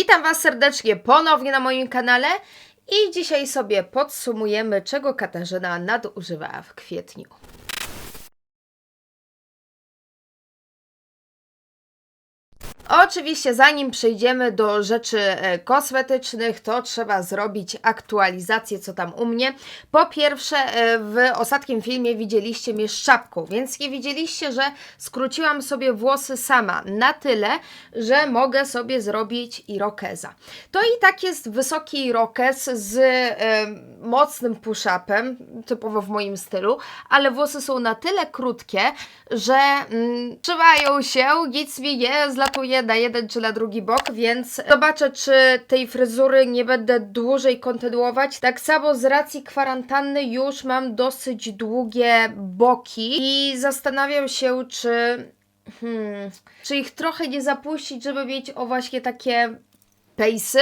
Witam Was serdecznie ponownie na moim kanale i dzisiaj sobie podsumujemy, czego Katarzyna nadużywała w kwietniu. Oczywiście, zanim przejdziemy do rzeczy e, kosmetycznych, to trzeba zrobić aktualizację, co tam u mnie. Po pierwsze, e, w ostatnim filmie widzieliście mnie z więc nie widzieliście, że skróciłam sobie włosy sama na tyle, że mogę sobie zrobić irokeza. To i tak jest wysoki irokez z e, mocnym push-upem, typowo w moim stylu, ale włosy są na tyle krótkie, że mm, trzymają się, nic mi nie zlatuje na jeden czy na drugi bok, więc zobaczę, czy tej fryzury nie będę dłużej kontynuować. Tak samo z racji kwarantanny już mam dosyć długie boki i zastanawiam się, czy Hmm, czy ich trochę nie zapuścić, żeby mieć o właśnie takie pejsy,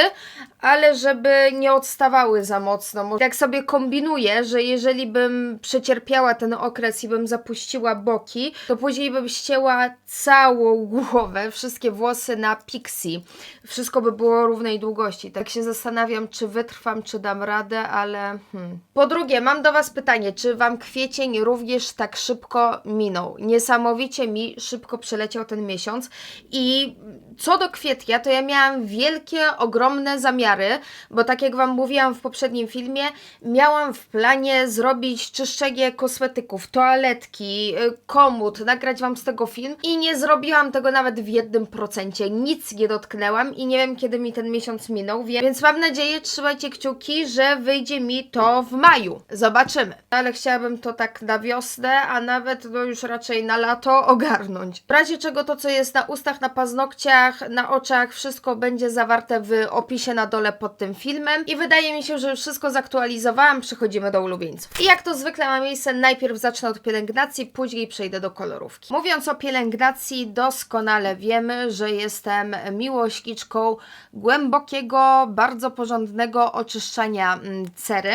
ale żeby nie odstawały za mocno. Jak sobie kombinuję, że jeżeli bym przecierpiała ten okres i bym zapuściła boki, to później bym ścięła całą głowę, wszystkie włosy na pixie. Wszystko by było równej długości. Tak się zastanawiam, czy wytrwam, czy dam radę, ale hmm. Po drugie, mam do Was pytanie, czy Wam kwiecień również tak szybko minął? Niesamowicie mi szybko przeleciał ten miesiąc i co do kwietnia, to ja miałam wielkie, ogromne zamiary, bo tak jak Wam mówiłam w poprzednim filmie, miałam w planie zrobić czyszczenie kosmetyków, toaletki, y, komód, nagrać Wam z tego film i nie zrobiłam tego nawet w jednym procencie. Nic nie dotknęłam i nie wiem kiedy mi ten miesiąc minął, więc mam nadzieję, trzymajcie kciuki, że wyjdzie mi to w maju. Zobaczymy. Ale chciałabym to tak na wiosnę, a nawet no już raczej na lato ogarnąć. W razie czego to, co jest na ustach, na paznokciach, na oczach, wszystko będzie zawarte w opisie na dole pod tym filmem. I wydaje mi się, że już wszystko zaktualizowałam. Przechodzimy do ulubieńców. I jak to zwykle ma miejsce, najpierw zacznę od pielęgnacji, później przejdę do kolorówki. Mówiąc o pielęgnacji, doskonale wiemy, że jestem miłośniczką głębokiego, bardzo porządnego oczyszczania mm, cery.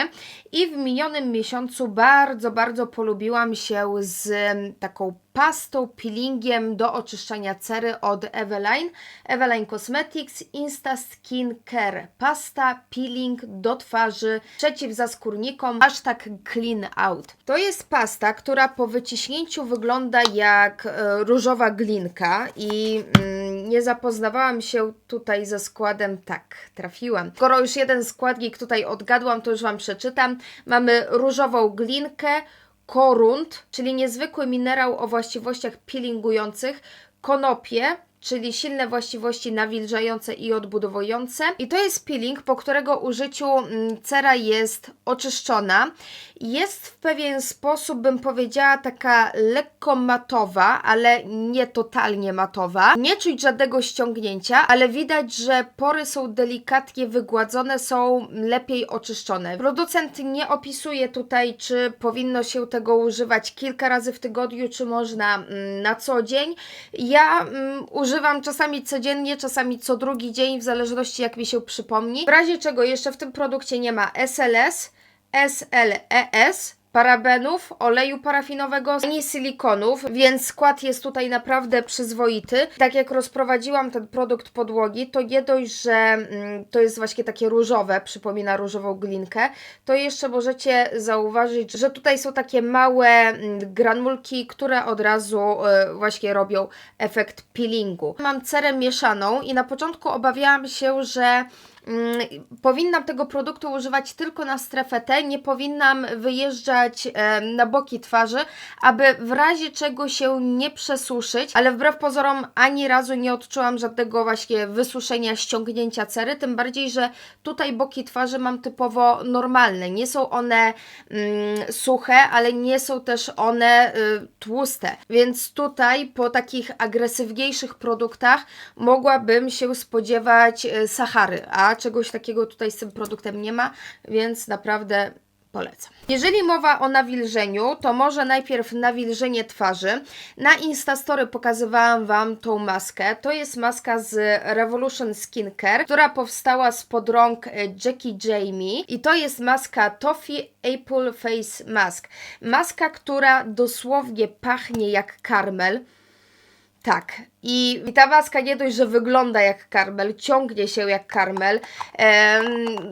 I w minionym miesiącu bardzo, bardzo polubiłam się z mm, taką pastą, peelingiem do oczyszczania cery od Eveline. Eveline Cosmetics Insta Skin Care. Pasta, peeling do twarzy przeciw zaskórnikom. Hashtag clean out. To jest pasta, która po wyciśnięciu wygląda jak e, różowa glinka i mm, nie zapoznawałam się tutaj ze składem. Tak, trafiłam. Skoro już jeden składnik tutaj odgadłam, to już Wam przeczytam. Mamy różową glinkę, korunt, czyli niezwykły minerał o właściwościach peelingujących, konopie, czyli silne właściwości nawilżające i odbudowujące. I to jest peeling, po którego użyciu mm, cera jest oczyszczona. Jest w pewien sposób, bym powiedziała, taka lekko matowa, ale nie totalnie matowa. Nie czuć żadnego ściągnięcia, ale widać, że pory są delikatnie wygładzone, są lepiej oczyszczone. Producent nie opisuje tutaj, czy powinno się tego używać kilka razy w tygodniu, czy można mm, na co dzień. Ja mm, używam czasami codziennie, czasami co drugi dzień, w zależności jak mi się przypomni. W razie czego jeszcze w tym produkcie nie ma SLS, SLES, parabenów, oleju parafinowego, ani silikonów, więc skład jest tutaj naprawdę przyzwoity. Tak jak rozprowadziłam ten produkt podłogi, to nie dość, że mm, to jest właśnie takie różowe, przypomina różową glinkę, to jeszcze możecie zauważyć, że tutaj są takie małe mm, granulki, które od razu y, właśnie robią efekt peelingu. Mam cerę mieszaną i na początku obawiałam się, że powinnam tego produktu używać tylko na strefę T, nie powinnam wyjeżdżać e, na boki twarzy, aby w razie czego się nie przesuszyć, ale wbrew pozorom ani razu nie odczułam żadnego właśnie wysuszenia, ściągnięcia cery, tym bardziej, że tutaj boki twarzy mam typowo normalne, nie są one mm, suche, ale nie są też one y, tłuste, więc tutaj po takich agresywniejszych produktach mogłabym się spodziewać y, Sahary, a czegoś takiego tutaj z tym produktem nie ma, więc naprawdę polecam. Jeżeli mowa o nawilżeniu, to może najpierw nawilżenie twarzy. Na Instastory pokazywałam Wam tą maskę. To jest maska z Revolution Skincare, która powstała spod rąk e, Jackie Jamie i to jest maska Toffee Apple Face Mask. Maska, która dosłownie pachnie jak karmel. Tak, I, ta maska nie dość, że wygląda jak karmel, ciągnie się jak karmel, em,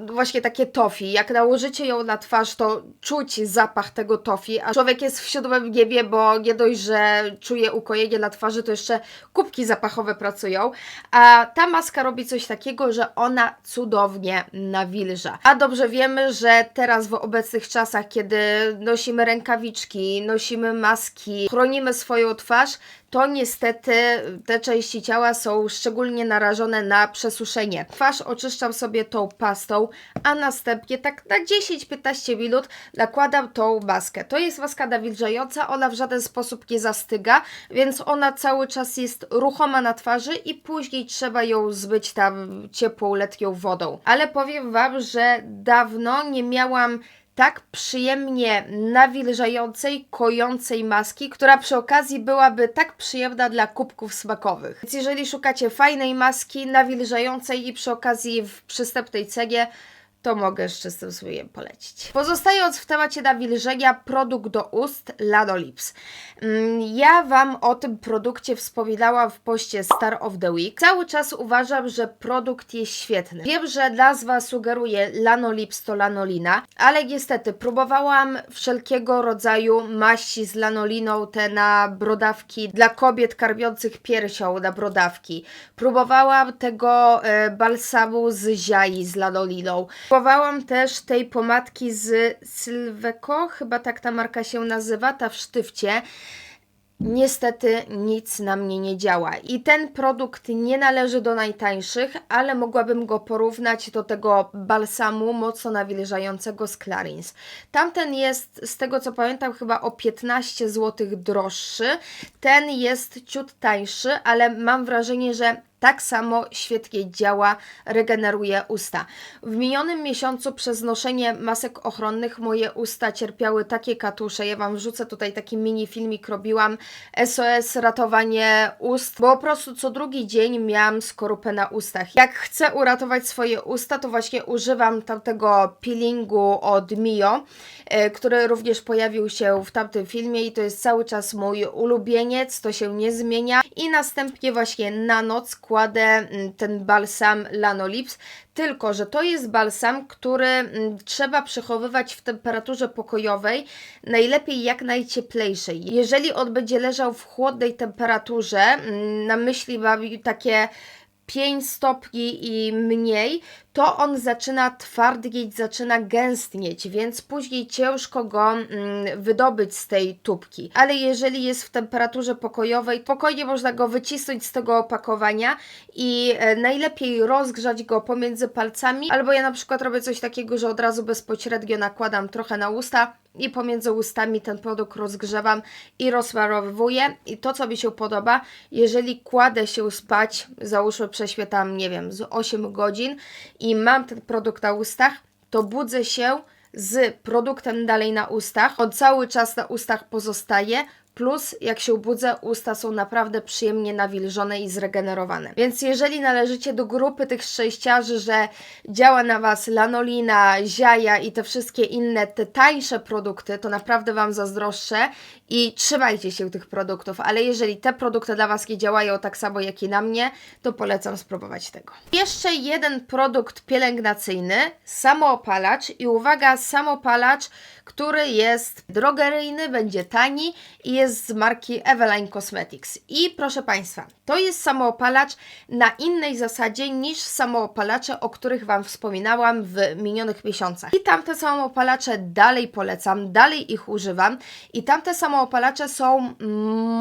właśnie takie tofi. Jak nałożycie ją na twarz, to czuć zapach tego tofi, a człowiek jest w siódmym niebie, bo nie dość, że czuje ukojenie na twarzy, to jeszcze kubki zapachowe pracują. A ta maska robi coś takiego, że ona cudownie nawilża. A dobrze wiemy, że teraz w obecnych czasach, kiedy nosimy rękawiczki, nosimy maski, chronimy swoją twarz, to niestety te części ciała są szczególnie narażone na przesuszenie. Twarz oczyszczam sobie tą pastą, a następnie tak na 10-15 minut nakładam tą maskę. To jest maska nawilżająca, ona w żaden sposób nie zastyga, więc ona cały czas jest ruchoma na twarzy i później trzeba ją zbyć tam ciepłą, letnią wodą. Ale powiem Wam, że dawno nie miałam tak przyjemnie nawilżającej, kojącej maski, która przy okazji byłaby tak przyjemna dla kubków smakowych. Więc jeżeli szukacie fajnej maski, nawilżającej i przy okazji w przystępnej cenie, to mogę czystym sumieniem polecić. Pozostając w temacie nawilżenia, produkt do ust Lanolips. Mm, Ja Wam o tym produkcie wspominałam w poście Star of the Week. Cały czas uważam, że produkt jest świetny. Wiem, że nazwa sugeruje Lanolips to lanolina, ale niestety próbowałam wszelkiego rodzaju maści z lanoliną, te na brodawki dla kobiet karmiących piersią na brodawki. Próbowałam tego e, balsamu z ziai z lanoliną. Próbowałam też tej pomadki z Sylveco, chyba tak ta marka się nazywa, ta w sztywcie. Niestety nic na mnie nie działa. I ten produkt nie należy do najtańszych, ale mogłabym go porównać do tego balsamu mocno nawilżającego z Clarins. Tamten jest, z tego co pamiętam, chyba o 15 zł droższy. Ten jest ciut tańszy, ale mam wrażenie, że tak samo świetnie działa, regeneruje usta. W minionym miesiącu przez noszenie masek ochronnych moje usta cierpiały takie katusze. Ja Wam wrzucę tutaj taki mini filmik, robiłam SOS ratowanie ust, bo po prostu co drugi dzień miałam skorupę na ustach. Jak chcę uratować swoje usta, to właśnie używam tamtego peelingu od Mio, e, który również pojawił się w tamtym filmie i to jest cały czas mój ulubieniec, to się nie zmienia. I następnie właśnie na noc kładę mm, ten balsam Lanolips, tylko że to jest balsam, który mm, trzeba przechowywać w temperaturze pokojowej, najlepiej jak najcieplejszej. Jeżeli on będzie leżał w chłodnej temperaturze, mm, na myśli mam takie 5 stopni i mniej, to on zaczyna twardnieć, zaczyna gęstnieć, więc później ciężko go mm, wydobyć z tej tubki. Ale jeżeli jest w temperaturze pokojowej, spokojnie można go wycisnąć z tego opakowania i e, najlepiej rozgrzać go pomiędzy palcami, albo ja na przykład robię coś takiego, że od razu bezpośrednio nakładam trochę na usta i pomiędzy ustami ten produkt rozgrzewam i rozmarowuję. I to, co mi się podoba, jeżeli kładę się spać, załóżmy prześwietam, nie wiem, z 8 godzin i mam ten produkt na ustach, to budzę się z produktem dalej na ustach. On cały czas na ustach pozostaje. Plus, jak się budzę, usta są naprawdę przyjemnie nawilżone i zregenerowane. Więc jeżeli należycie do grupy tych szczęściarzy, że działa na Was lanolina, ziaja i te wszystkie inne, te tańsze produkty, to naprawdę Wam zazdroszczę i trzymajcie się tych produktów. Ale jeżeli te produkty dla Was nie działają tak samo jak i na mnie, to polecam spróbować tego. Jeszcze jeden produkt pielęgnacyjny, samoopalacz i uwaga, samoopalacz, który jest drogeryjny, będzie tani i jest z marki Eveline Cosmetics. I proszę Państwa, to jest samoopalacz na innej zasadzie niż samoopalacze, o których Wam wspominałam w minionych miesiącach. I tamte samoopalacze dalej polecam, dalej ich używam i tamte samoopalacze są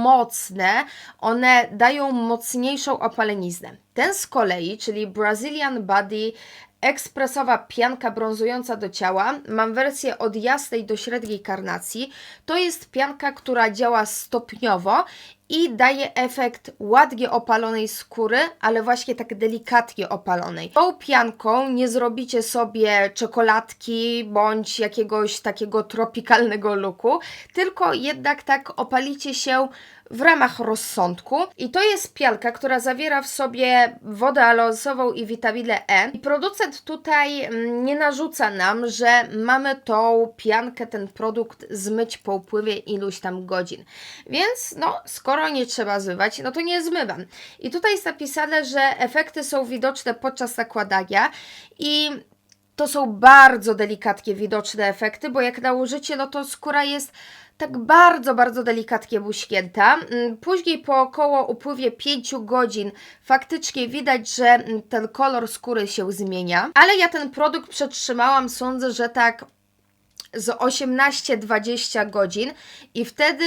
mocne, one dają mocniejszą opaleniznę. Ten z kolei, czyli Brazilian Body ekspresowa pianka brązująca do ciała. Mam wersję od jasnej do średniej karnacji. To jest pianka, która działa stopniowo i daje efekt ładnie opalonej skóry, ale właśnie tak delikatnie opalonej. Tą pianką nie zrobicie sobie czekoladki bądź jakiegoś takiego tropikalnego looku, tylko jednak tak opalicie się w ramach rozsądku. I to jest pianka, która zawiera w sobie wodę aloesową i witaminę E. I producent tutaj mm, nie narzuca nam, że mamy tą piankę, ten produkt zmyć po upływie iluś tam godzin. Więc no, skoro skoro nie trzeba zmywać, no to nie zmywam. I tutaj jest napisane, że efekty są widoczne podczas nakładania i to są bardzo delikatnie widoczne efekty, bo jak nałożycie, no to skóra jest tak bardzo, bardzo delikatnie muśnięta. Mm, Później po około upływie 5 godzin faktycznie widać, że mm, ten kolor skóry się zmienia, ale ja ten produkt przetrzymałam, sądzę, że tak z 18-20 godzin i wtedy,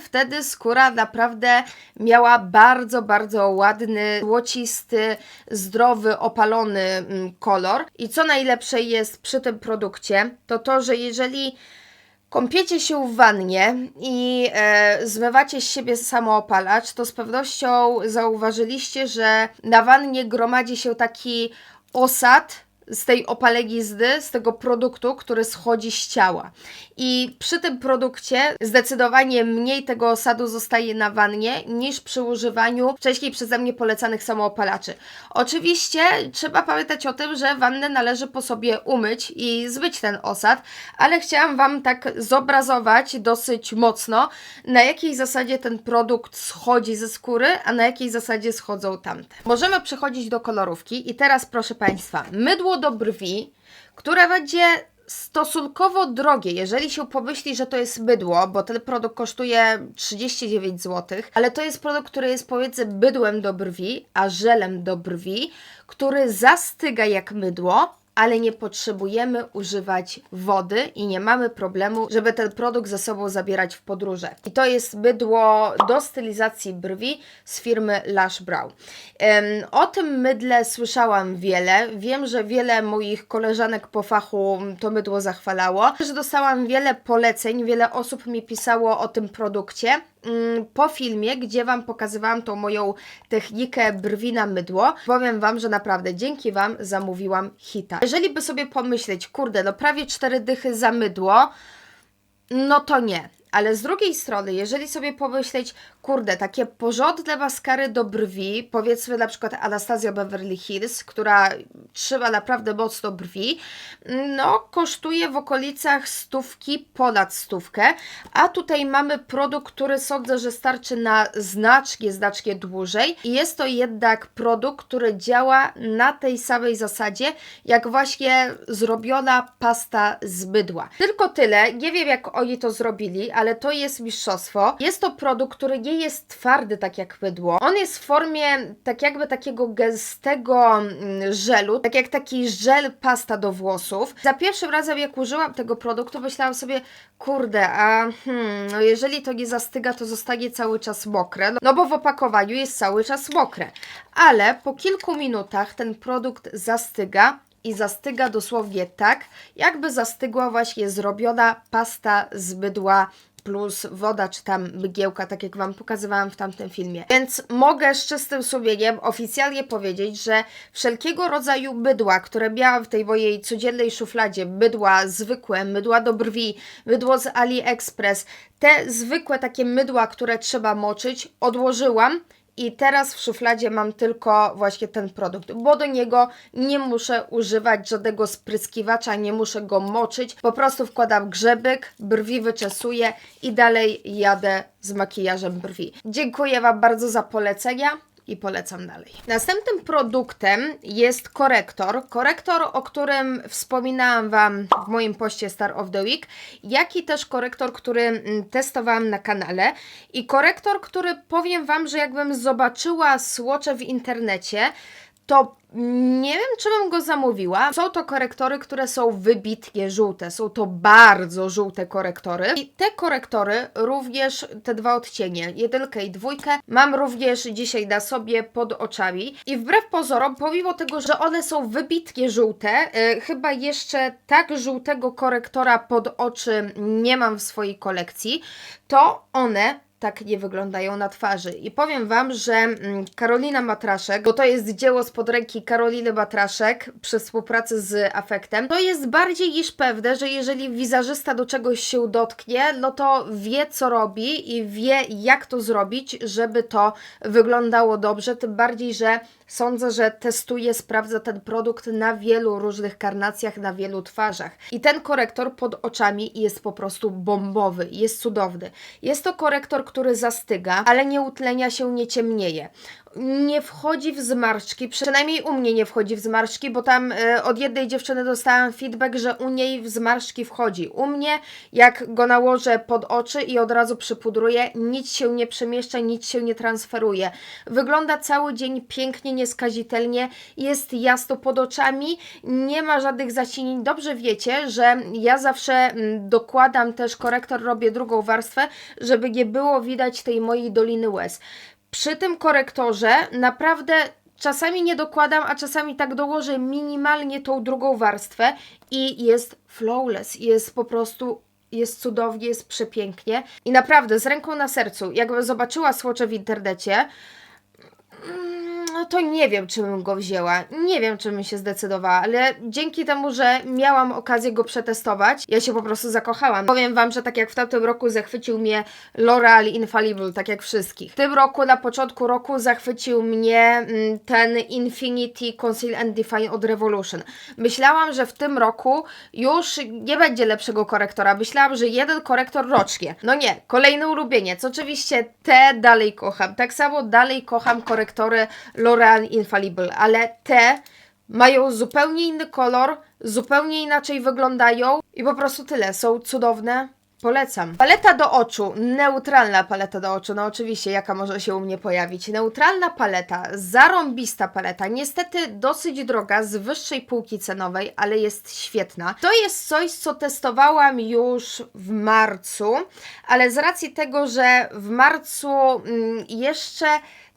wtedy skóra naprawdę miała bardzo, bardzo ładny, złocisty, zdrowy, opalony mm, kolor. I co najlepsze jest przy tym produkcie, to to, że jeżeli kąpiecie się w wannie i e, zmywacie z siebie samoopalacz, to z pewnością zauważyliście, że na wannie gromadzi się taki osad, z tej opalegizny, z tego produktu, który schodzi z ciała. I przy tym produkcie zdecydowanie mniej tego osadu zostaje na wannie niż przy używaniu wcześniej przeze mnie polecanych samoopalaczy. Oczywiście trzeba pamiętać o tym, że wannę należy po sobie umyć i zbyć ten osad, ale chciałam Wam tak zobrazować dosyć mocno, na jakiej zasadzie ten produkt schodzi ze skóry, a na jakiej zasadzie schodzą tamte. Możemy przechodzić do kolorówki i teraz proszę Państwa, mydło do brwi, które będzie stosunkowo drogie, jeżeli się pomyśli, że to jest mydło, bo ten produkt kosztuje 39 zł, ale to jest produkt, który jest pomiędzy bydłem do brwi, a żelem do brwi, który zastyga jak mydło, ale nie potrzebujemy używać wody i nie mamy problemu, żeby ten produkt ze sobą zabierać w podróże. I to jest mydło do stylizacji brwi z firmy Lash Brow. O tym mydle słyszałam wiele. Wiem, że wiele moich koleżanek po fachu to mydło zachwalało. Że dostałam wiele poleceń, wiele osób mi pisało o tym produkcie po filmie, gdzie Wam pokazywałam tą moją technikę brwi na mydło, powiem Wam, że naprawdę dzięki Wam zamówiłam hita. Jeżeli by sobie pomyśleć, kurde, no prawie cztery dychy za mydło, no to nie. Ale z drugiej strony, jeżeli sobie pomyśleć, kurde, takie porządne maskary do brwi, powiedzmy na przykład Anastasia Beverly Hills, która trzyma naprawdę mocno brwi, no kosztuje w okolicach stówki, ponad stówkę, a tutaj mamy produkt, który sądzę, że starczy na znacznie, znacznie dłużej. I jest to jednak produkt, który działa na tej samej zasadzie, jak właśnie zrobiona pasta z bydła. Tylko tyle, nie wiem jak oni to zrobili, ale to jest mistrzostwo. Jest to produkt, który nie jest twardy tak jak bydło. On jest w formie tak jakby takiego gęstego mm, żelu, tak jak taki żel pasta do włosów. Za pierwszym razem jak użyłam tego produktu, myślałam sobie, kurde, a hmm, no jeżeli to nie zastyga, to zostanie cały czas mokre. No, no bo w opakowaniu jest cały czas mokre. Ale po kilku minutach ten produkt zastyga i zastyga dosłownie tak, jakby zastygła właśnie zrobiona pasta z bydła plus woda czy tam mgiełka, tak jak Wam pokazywałam w tamtym filmie. Więc mogę z czystym sumieniem oficjalnie powiedzieć, że wszelkiego rodzaju bydła, które miałam w tej mojej codziennej szufladzie, bydła zwykłe, mydła do brwi, mydło z AliExpress, te zwykłe takie mydła, które trzeba moczyć, odłożyłam i teraz w szufladzie mam tylko właśnie ten produkt, bo do niego nie muszę używać żadnego spryskiwacza, nie muszę go moczyć. Po prostu wkładam grzebyk, brwi wyczesuję i dalej jadę z makijażem brwi. Dziękuję Wam bardzo za polecenia i polecam dalej. Następnym produktem jest korektor. Korektor, o którym wspominałam Wam w moim poście Star of the Week, jak i też korektor, który mm, testowałam na kanale. I korektor, który powiem Wam, że jakbym zobaczyła słocze w internecie, to nie wiem, czy bym go zamówiła. Są to korektory, które są wybitnie żółte. Są to bardzo żółte korektory. I te korektory, również te dwa odcienie, jedynkę i dwójkę, mam również dzisiaj na sobie pod oczami. I wbrew pozorom, pomimo tego, że one są wybitnie żółte, yy, chyba jeszcze tak żółtego korektora pod oczy nie mam w swojej kolekcji, to one tak nie wyglądają na twarzy. I powiem Wam, że mm, Karolina Matraszek, bo to jest dzieło spod ręki Karoliny Matraszek przy współpracy z Afektem, to jest bardziej niż pewne, że jeżeli wizerzysta do czegoś się dotknie, no to wie co robi i wie jak to zrobić, żeby to wyglądało dobrze, tym bardziej, że Sądzę, że testuje, sprawdza ten produkt na wielu różnych karnacjach, na wielu twarzach. I ten korektor pod oczami jest po prostu bombowy, jest cudowny. Jest to korektor, który zastyga, ale nie utlenia się, nie ciemnieje nie wchodzi w zmarszczki, przynajmniej u mnie nie wchodzi w zmarszczki, bo tam e, od jednej dziewczyny dostałam feedback, że u niej w zmarszczki wchodzi. U mnie, jak go nałożę pod oczy i od razu przypudruję, nic się nie przemieszcza, nic się nie transferuje. Wygląda cały dzień pięknie, nieskazitelnie, jest jasno pod oczami, nie ma żadnych zasinień. Dobrze wiecie, że ja zawsze dokładam też korektor, robię drugą warstwę, żeby nie było widać tej mojej doliny łez. Przy tym korektorze naprawdę czasami nie dokładam, a czasami tak dołożę minimalnie tą drugą warstwę i jest flawless, jest po prostu jest cudownie, jest przepięknie. I naprawdę, z ręką na sercu, jakbym zobaczyła słocze w internecie, no to nie wiem, czy bym go wzięła. Nie wiem, czy bym się zdecydowała, ale dzięki temu, że miałam okazję go przetestować, ja się po prostu zakochałam. Powiem Wam, że tak jak w tamtym roku zachwycił mnie L'Oreal Infallible, tak jak wszystkich. W tym roku, na początku roku zachwycił mnie mm, ten Infinity Conceal and Define od Revolution. Myślałam, że w tym roku już nie będzie lepszego korektora. Myślałam, że jeden korektor rocznie. No nie, kolejny ulubieniec. Oczywiście te dalej kocham. Tak samo dalej kocham korektory L'Oreal Infallible, ale te mają zupełnie inny kolor, zupełnie inaczej wyglądają i po prostu tyle. Są cudowne. Polecam. Paleta do oczu, neutralna paleta do oczu, no oczywiście, jaka może się u mnie pojawić. Neutralna paleta, zarąbista paleta, niestety dosyć droga, z wyższej półki cenowej, ale jest świetna. To jest coś, co testowałam już w marcu, ale z racji tego, że w marcu mm, jeszcze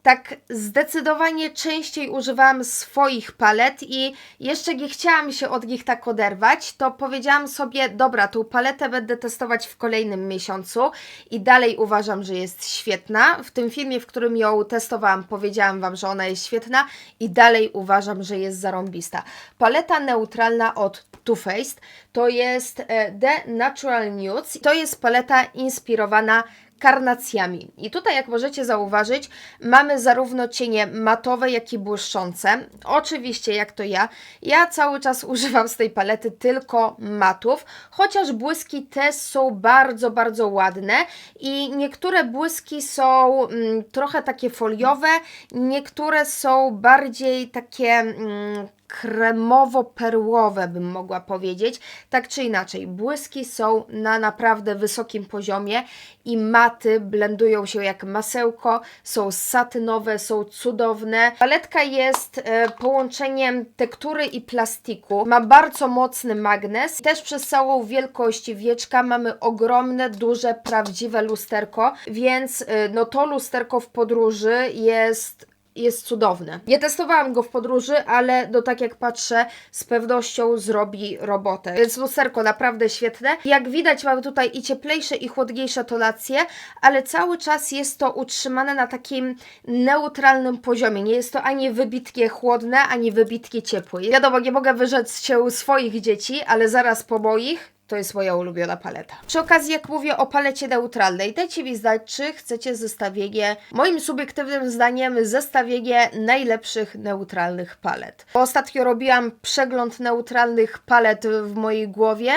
tak zdecydowanie częściej używałam swoich palet i jeszcze nie chciałam się od nich tak oderwać, to powiedziałam sobie, dobra, tą paletę będę testować w kolejnym miesiącu i dalej uważam, że jest świetna. W tym filmie, w którym ją testowałam, powiedziałam Wam, że ona jest świetna i dalej uważam, że jest zarąbista. Paleta neutralna od Too Faced to jest e, The Natural Nudes. To jest paleta inspirowana karnacjami. I tutaj, jak możecie zauważyć, mamy zarówno cienie matowe, jak i błyszczące. Oczywiście, jak to ja, ja cały czas używam z tej palety tylko matów, chociaż błyski te są bardzo, bardzo ładne i niektóre błyski są mm, trochę takie foliowe, niektóre są bardziej takie mm, kremowo-perłowe, bym mogła powiedzieć. Tak czy inaczej, błyski są na naprawdę wysokim poziomie i maty blendują się jak masełko, są satynowe, są cudowne. Paletka jest e, połączeniem tektury i plastiku. Ma bardzo mocny magnes. Też przez całą wielkość wieczka mamy ogromne, duże, prawdziwe lusterko, więc e, no to lusterko w podróży jest jest cudowny. Nie testowałam go w podróży, ale no tak jak patrzę, z pewnością zrobi robotę. Więc lusterko naprawdę świetne. Jak widać mamy tutaj i cieplejsze i chłodniejsze tonacje, ale cały czas jest to utrzymane na takim neutralnym poziomie. Nie jest to ani wybitkie chłodne, ani wybitkie ciepłe. Wiadomo, nie mogę wyrzec się swoich dzieci, ale zaraz po moich to jest moja ulubiona paleta. Przy okazji, jak mówię o palecie neutralnej, dajcie mi znać, czy chcecie zestawienie, moim subiektywnym zdaniem, zestawienie najlepszych neutralnych palet. Ostatnio robiłam przegląd neutralnych palet w mojej głowie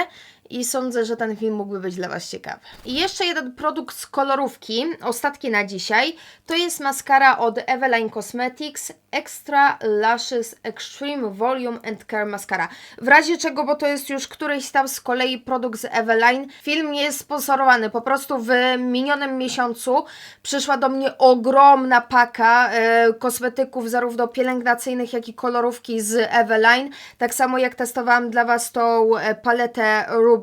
i sądzę, że ten film mógłby być dla Was ciekawy. I jeszcze jeden produkt z kolorówki, ostatni na dzisiaj, to jest maskara od Eveline Cosmetics Extra Lashes Extreme Volume and Care Mascara. W razie czego, bo to jest już któryś tam z kolei produkt z Eveline, film jest sponsorowany, po prostu w minionym miesiącu przyszła do mnie ogromna paka e, kosmetyków, zarówno pielęgnacyjnych, jak i kolorówki z Eveline, tak samo jak testowałam dla Was tą e, paletę Ruby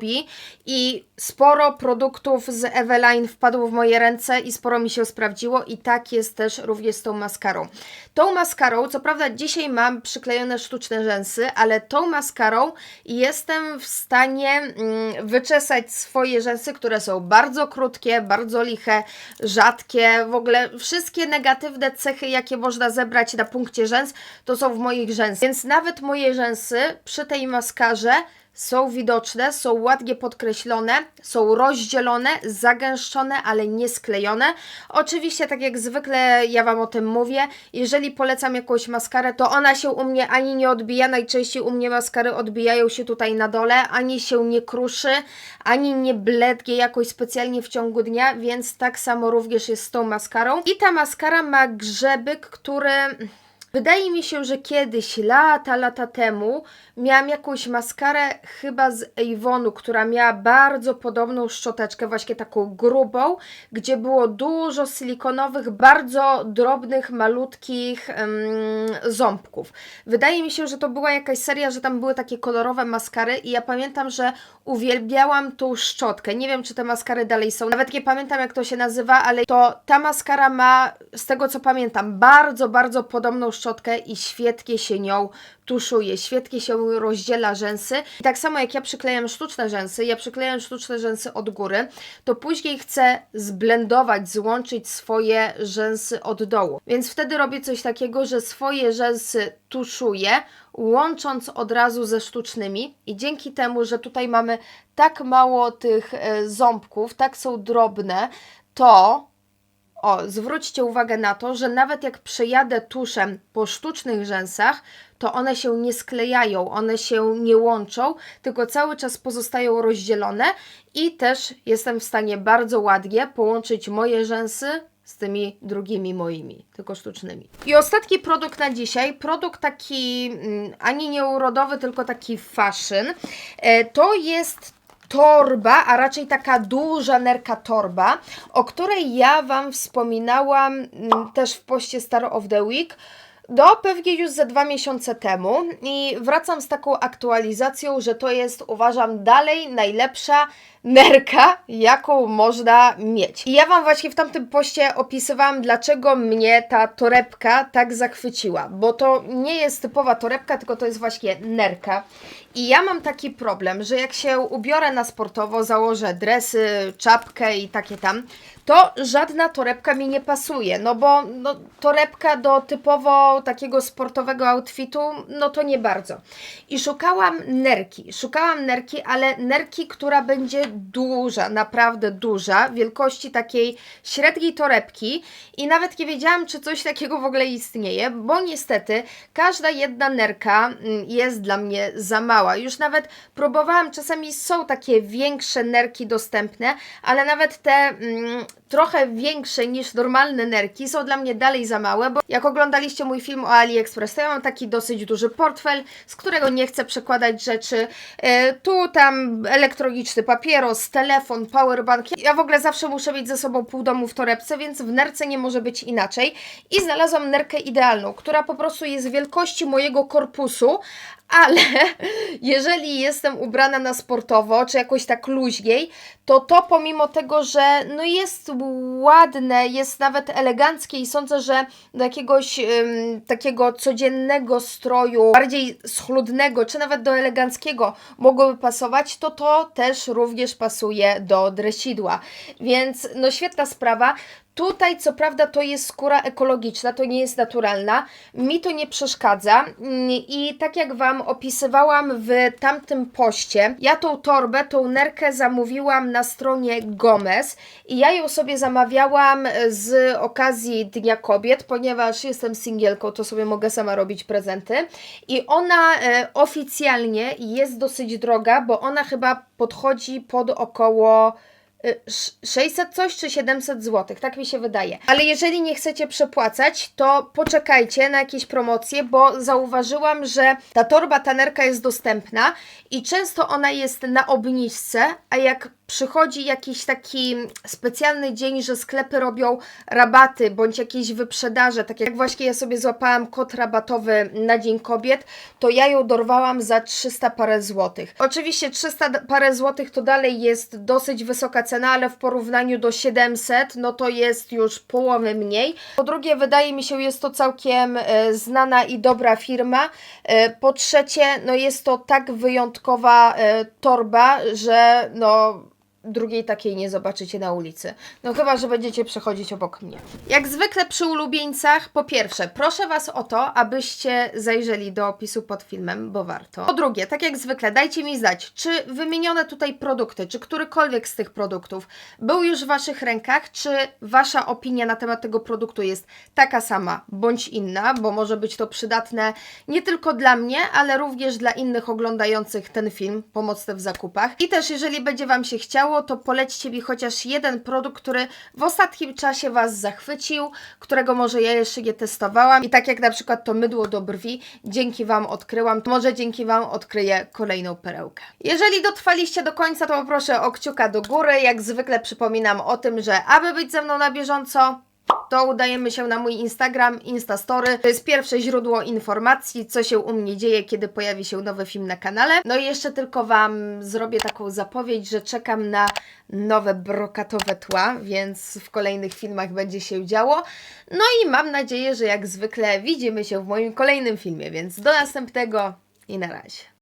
i sporo produktów z Eveline wpadło w moje ręce i sporo mi się sprawdziło i tak jest też również z tą maskarą. Tą maskarą, co prawda dzisiaj mam przyklejone sztuczne rzęsy, ale tą maskarą jestem w stanie mm, wyczesać swoje rzęsy, które są bardzo krótkie, bardzo liche, rzadkie, w ogóle wszystkie negatywne cechy, jakie można zebrać na punkcie rzęs, to są w moich rzęsach. Więc nawet moje rzęsy przy tej maskarze są widoczne, są ładnie podkreślone, są rozdzielone, zagęszczone, ale nie sklejone. Oczywiście, tak jak zwykle ja Wam o tym mówię, jeżeli polecam jakąś maskarę, to ona się u mnie ani nie odbija, najczęściej u mnie maskary odbijają się tutaj na dole, ani się nie kruszy, ani nie bledgie jakoś specjalnie w ciągu dnia, więc tak samo również jest z tą maskarą. I ta maskara ma grzebyk, który... Wydaje mi się, że kiedyś, lata, lata temu, miałam jakąś maskarę chyba z Avonu, która miała bardzo podobną szczoteczkę, właśnie taką grubą, gdzie było dużo silikonowych, bardzo drobnych, malutkich ząbków. Wydaje mi się, że to była jakaś seria, że tam były takie kolorowe maskary i ja pamiętam, że uwielbiałam tą szczotkę. Nie wiem, czy te maskary dalej są. Nawet nie pamiętam, jak to się nazywa, ale to ta maskara ma, z tego co pamiętam, bardzo, bardzo podobną szczotkę i świetnie się nią tuszuje, świetnie się rozdziela rzęsy. I tak samo jak ja przyklejam sztuczne rzęsy, ja przyklejam sztuczne rzęsy od góry, to później chcę zblendować, złączyć swoje rzęsy od dołu. Więc wtedy robię coś takiego, że swoje rzęsy tuszuję, łącząc od razu ze sztucznymi i dzięki temu, że tutaj mamy tak mało tych e, ząbków, tak są drobne, to o, zwróćcie uwagę na to, że nawet jak przejadę tuszem po sztucznych rzęsach, to one się nie sklejają, one się nie łączą, tylko cały czas pozostają rozdzielone i też jestem w stanie bardzo ładnie połączyć moje rzęsy z tymi drugimi moimi, tylko sztucznymi. I ostatni produkt na dzisiaj, produkt taki mm, ani nie urodowy, tylko taki fashion. E, to jest torba, a raczej taka duża nerka torba, o której ja Wam wspominałam mm, też w poście Star of the Week do pewnie już ze dwa miesiące temu. I wracam z taką aktualizacją, że to jest uważam dalej najlepsza nerka, jaką można mieć. I ja Wam właśnie w tamtym poście opisywałam, dlaczego mnie ta torebka tak zachwyciła, bo to nie jest typowa torebka, tylko to jest właśnie nerka. I ja mam taki problem, że jak się ubiorę na sportowo, założę dresy, czapkę i takie tam, to żadna torebka mi nie pasuje, no bo no, torebka do typowo takiego sportowego outfitu, no to nie bardzo. I szukałam nerki, szukałam nerki, ale nerki, która będzie duża, naprawdę duża, wielkości takiej średniej torebki i nawet nie wiedziałam, czy coś takiego w ogóle istnieje, bo niestety każda jedna nerka mm, jest dla mnie za mała. Już nawet próbowałam, czasami są takie większe nerki dostępne, ale nawet te mm, trochę większe niż normalne nerki są dla mnie dalej za małe, bo jak oglądaliście mój film o AliExpress, to ja mam taki dosyć duży portfel, z którego nie chcę przekładać rzeczy. E, tu, tam elektroniczny papieros, telefon, powerbank. Ja w ogóle zawsze muszę mieć ze sobą pół domu w torebce, więc w nerce nie może być inaczej. I znalazłam nerkę idealną, która po prostu jest wielkości mojego korpusu, ale jeżeli jestem ubrana na sportowo, czy jakoś tak luźniej, to to pomimo tego, że no jest ładne, jest nawet eleganckie i sądzę, że do jakiegoś takiego codziennego stroju, bardziej schludnego, czy nawet do eleganckiego mogłoby pasować, to to też również pasuje do dresidła. Więc no świetna sprawa. Tutaj, co prawda, to jest skóra ekologiczna, to nie jest naturalna. Mi to nie przeszkadza. Mm, I tak jak Wam opisywałam w tamtym poście, ja tą torbę, tą nerkę zamówiłam na stronie Gomez i ja ją sobie zamawiałam z okazji Dnia Kobiet, ponieważ jestem singielką, to sobie mogę sama robić prezenty. I ona e, oficjalnie jest dosyć droga, bo ona chyba podchodzi pod około 600 coś czy 700 zł, tak mi się wydaje. Ale jeżeli nie chcecie przepłacać, to poczekajcie na jakieś promocje, bo zauważyłam, że ta torba tanerka jest dostępna i często ona jest na obniżce, a jak przychodzi jakiś taki specjalny dzień, że sklepy robią rabaty bądź jakieś wyprzedaże, tak jak właśnie ja sobie złapałam kod rabatowy na Dzień Kobiet, to ja ją dorwałam za 300 parę złotych. Oczywiście 300 parę złotych to dalej jest dosyć wysoka cena, ale w porównaniu do 700, no to jest już połowy mniej. Po drugie, wydaje mi się, jest to całkiem e, znana i dobra firma. E, po trzecie, no jest to tak wyjątkowa e, torba, że no drugiej takiej nie zobaczycie na ulicy. No chyba, że będziecie przechodzić obok mnie. Jak zwykle przy ulubieńcach, po pierwsze, proszę Was o to, abyście zajrzeli do opisu pod filmem, bo warto. Po drugie, tak jak zwykle, dajcie mi znać, czy wymienione tutaj produkty, czy którykolwiek z tych produktów był już w Waszych rękach, czy Wasza opinia na temat tego produktu jest taka sama, bądź inna, bo może być to przydatne nie tylko dla mnie, ale również dla innych oglądających ten film, pomocne w zakupach. I też, jeżeli będzie Wam się chciało, to polećcie mi chociaż jeden produkt, który w ostatnim czasie Was zachwycił, którego może ja jeszcze nie testowałam. I tak jak na przykład to mydło do brwi, dzięki Wam odkryłam, może dzięki Wam odkryję kolejną perełkę. Jeżeli dotrwaliście do końca, to poproszę o kciuka do góry. Jak zwykle przypominam o tym, że aby być ze mną na bieżąco, to udajemy się na mój Instagram, Instastory. To jest pierwsze źródło informacji, co się u mnie dzieje, kiedy pojawi się nowy film na kanale. No i jeszcze tylko Wam zrobię taką zapowiedź, że czekam na nowe brokatowe tła, więc w kolejnych filmach będzie się działo. No i mam nadzieję, że jak zwykle widzimy się w moim kolejnym filmie, więc do następnego i na razie.